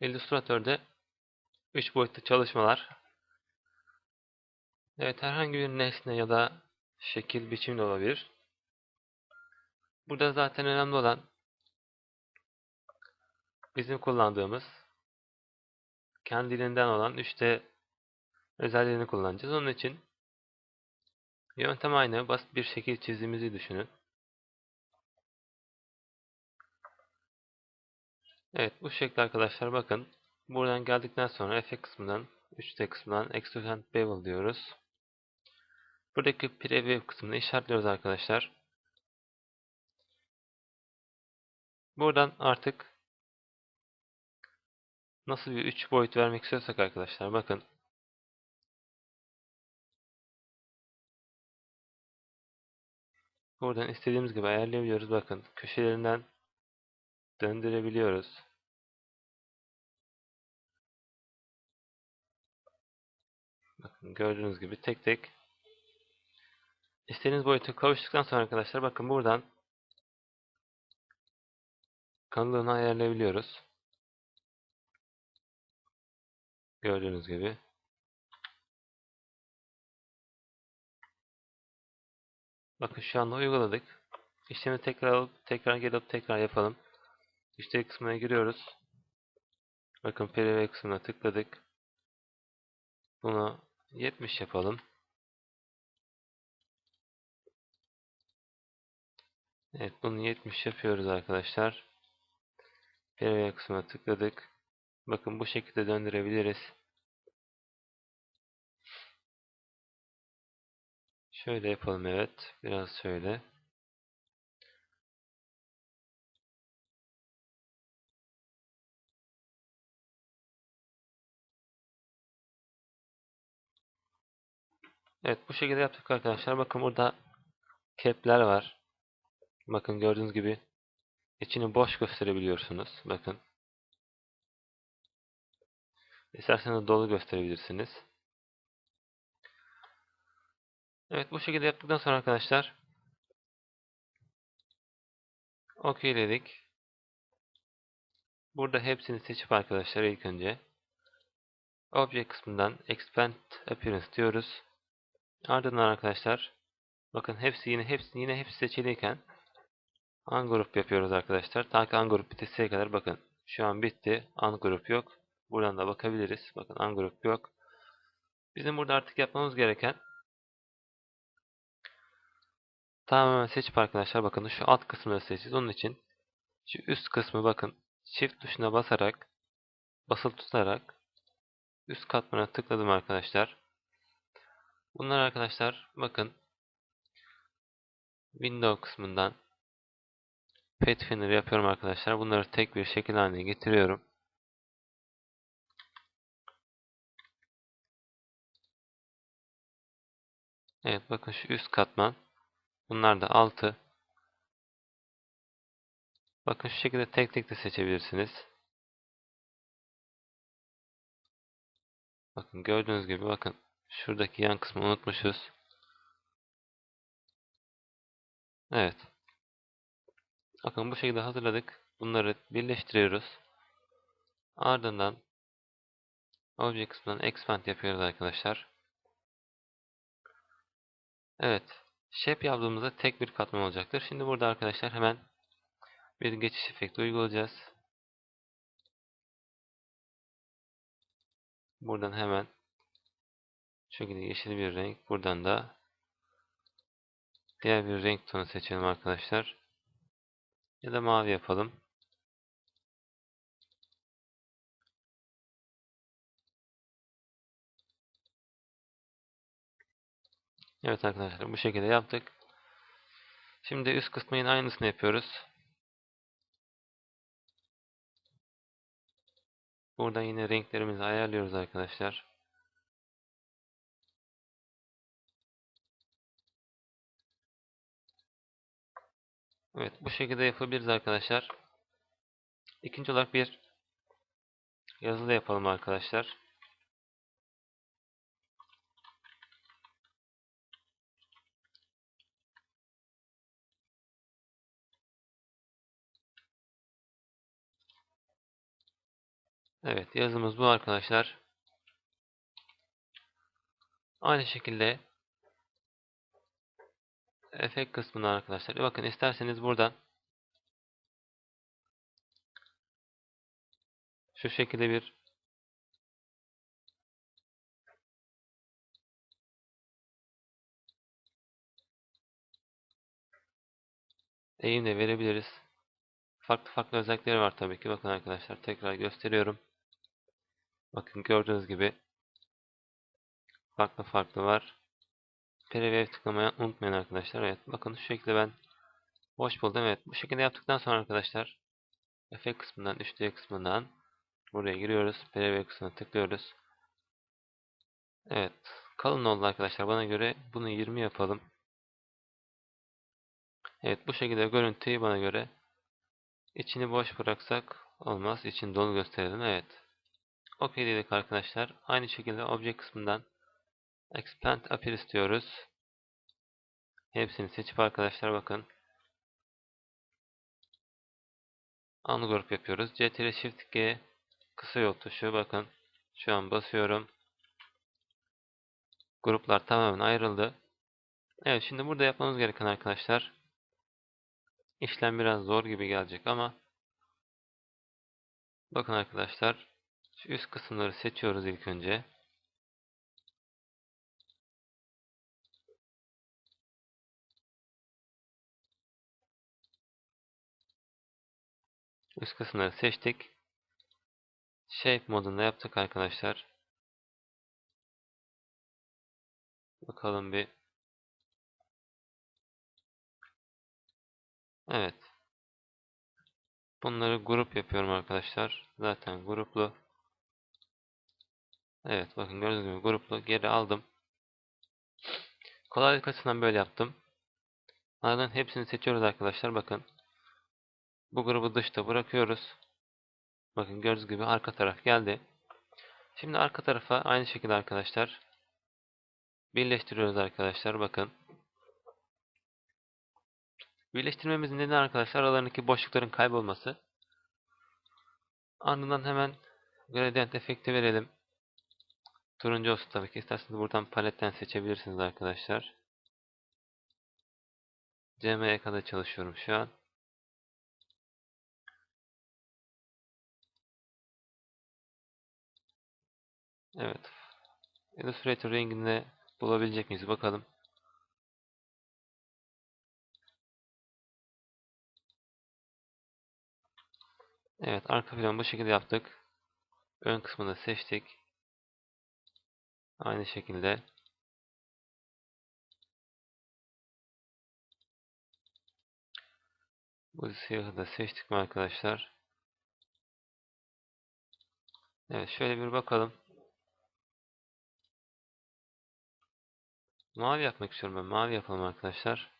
Illustrator'da 3 boyutlu çalışmalar. Evet herhangi bir nesne ya da şekil biçim de olabilir. Burada zaten önemli olan bizim kullandığımız kendiliğinden olan 3D özelliğini kullanacağız. Onun için yöntem aynı. Basit bir şekil çizdiğimizi düşünün. Evet bu şekilde arkadaşlar bakın. Buradan geldikten sonra efekt kısmından 3D kısmından Extrude Bevel diyoruz. Buradaki Preview kısmını işaretliyoruz arkadaşlar. Buradan artık nasıl bir 3 boyut vermek istiyorsak arkadaşlar bakın. Buradan istediğimiz gibi ayarlayabiliyoruz. Bakın köşelerinden döndürebiliyoruz. Gördüğünüz gibi tek tek istediğiniz boyuta kavuştuktan sonra arkadaşlar bakın buradan kalınlığını ayarlayabiliyoruz. Gördüğünüz gibi. Bakın şu anda uyguladık. İşlemi tekrar alıp tekrar gelip tekrar yapalım. İşte kısmına giriyoruz. Bakın PRV kısmına tıkladık. Bunu 70 yapalım. Evet bunu 70 yapıyoruz arkadaşlar. PRV kısmına tıkladık. Bakın bu şekilde döndürebiliriz. Şöyle yapalım evet. Biraz şöyle. Evet bu şekilde yaptık arkadaşlar. Bakın burada kepler var. Bakın gördüğünüz gibi içini boş gösterebiliyorsunuz. Bakın. İsterseniz dolu gösterebilirsiniz. Evet bu şekilde yaptıktan sonra arkadaşlar OK dedik. Burada hepsini seçip arkadaşlar ilk önce Object kısmından Expand Appearance diyoruz. Ardından arkadaşlar bakın hepsi yine hepsi yine hepsi seçiliyken ungroup yapıyoruz arkadaşlar. Ta ki ungroup bitesiye kadar bakın. Şu an bitti. Ungroup yok. Buradan da bakabiliriz. Bakın ungroup yok. Bizim burada artık yapmamız gereken tamamen seçip arkadaşlar bakın şu alt kısmını seçeceğiz. Onun için şu üst kısmı bakın Shift tuşuna basarak basılı tutarak üst katmana tıkladım arkadaşlar. Bunlar arkadaşlar bakın Window kısmından Pathfinder yapıyorum arkadaşlar. Bunları tek bir şekil haline getiriyorum. Evet bakın şu üst katman. Bunlar da altı. Bakın şu şekilde tek tek de seçebilirsiniz. Bakın gördüğünüz gibi bakın şuradaki yan kısmı unutmuşuz. Evet. Bakın bu şekilde hazırladık. Bunları birleştiriyoruz. Ardından Object kısmından Expand yapıyoruz arkadaşlar. Evet. Shape yaptığımızda tek bir katman olacaktır. Şimdi burada arkadaşlar hemen bir geçiş efekti uygulayacağız. Buradan hemen şöyle yeşil bir renk. Buradan da diğer bir renk tonu seçelim arkadaşlar. Ya da mavi yapalım. Evet arkadaşlar bu şekilde yaptık. Şimdi üst kısmı aynısını yapıyoruz. Burada yine renklerimizi ayarlıyoruz arkadaşlar. Evet bu şekilde yapabiliriz arkadaşlar. İkinci olarak bir yazılı yapalım arkadaşlar. Evet yazımız bu arkadaşlar. Aynı şekilde efekt kısmına arkadaşlar. Bakın isterseniz buradan şu şekilde bir eğim de verebiliriz. Farklı farklı özellikleri var tabii ki. Bakın arkadaşlar tekrar gösteriyorum. Bakın gördüğünüz gibi farklı farklı var. Preview tıklamayı unutmayın arkadaşlar. Evet bakın şu şekilde ben boş buldum. Evet bu şekilde yaptıktan sonra arkadaşlar efekt kısmından 3D kısmından buraya giriyoruz. Preview kısmına tıklıyoruz. Evet kalın oldu arkadaşlar. Bana göre bunu 20 yapalım. Evet bu şekilde görüntüyü bana göre içini boş bıraksak olmaz. İçini dolu gösterelim. Evet. OK dedik arkadaşlar. Aynı şekilde obje kısmından expand appear istiyoruz. Hepsini seçip arkadaşlar bakın. Ungroup yapıyoruz. Ctrl Shift G kısa yol tuşu bakın. Şu an basıyorum. Gruplar tamamen ayrıldı. Evet şimdi burada yapmamız gereken arkadaşlar işlem biraz zor gibi gelecek ama bakın arkadaşlar şu üst kısımları seçiyoruz ilk önce. Üst kısımları seçtik. Shape modunda yaptık arkadaşlar. Bakalım bir. Evet. Bunları grup yapıyorum arkadaşlar. Zaten gruplu. Evet bakın gördüğünüz gibi gruplu. Geri aldım. Kolaylık açısından böyle yaptım. Ardından hepsini seçiyoruz arkadaşlar. Bakın. Bu grubu dışta bırakıyoruz. Bakın gördüğünüz gibi arka taraf geldi. Şimdi arka tarafa aynı şekilde arkadaşlar birleştiriyoruz arkadaşlar. Bakın. Birleştirmemizin nedeni arkadaşlar aralarındaki boşlukların kaybolması. Ardından hemen gradient efekti verelim. Turuncu olsun tabii ki. İsterseniz buradan paletten seçebilirsiniz arkadaşlar. CM'ye kadar çalışıyorum şu an. Evet. Illustrator renginde bulabilecek miyiz bakalım. Evet arka plan bu şekilde yaptık. Ön kısmını seçtik. Aynı şekilde. Bu siyahı da seçtik mi arkadaşlar? Evet şöyle bir bakalım. Mavi yapmak istiyorum ben. Mavi yapalım arkadaşlar.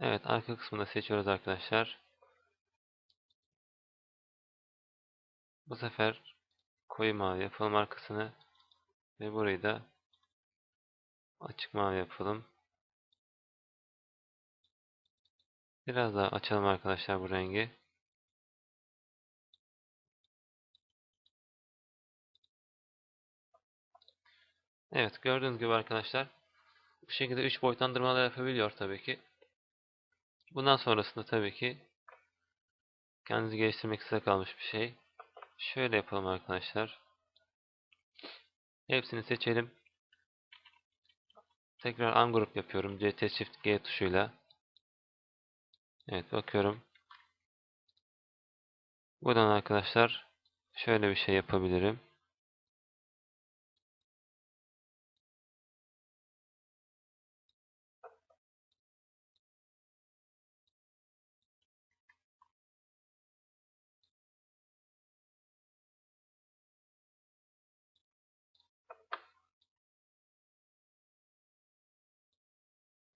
Evet arka kısmını seçiyoruz arkadaşlar. Bu sefer koyu mavi yapalım arkasını. Ve burayı da açık mavi yapalım. Biraz daha açalım arkadaşlar bu rengi. Evet gördüğünüz gibi arkadaşlar bu şekilde 3 boyutlandırmalar yapabiliyor tabii ki. Bundan sonrasında tabii ki kendinizi geliştirmek size kalmış bir şey. Şöyle yapalım arkadaşlar. Hepsini seçelim. Tekrar ungroup yapıyorum. CT Shift G tuşuyla. Evet bakıyorum. Buradan arkadaşlar şöyle bir şey yapabilirim.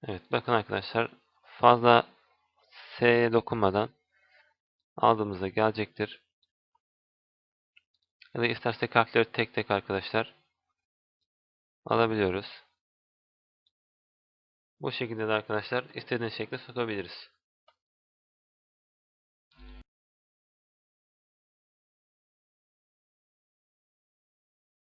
Evet bakın arkadaşlar fazla S'ye dokunmadan aldığımızda gelecektir. Ya da istersek harfleri tek tek arkadaşlar alabiliyoruz. Bu şekilde de arkadaşlar istediğiniz şekilde sokabiliriz.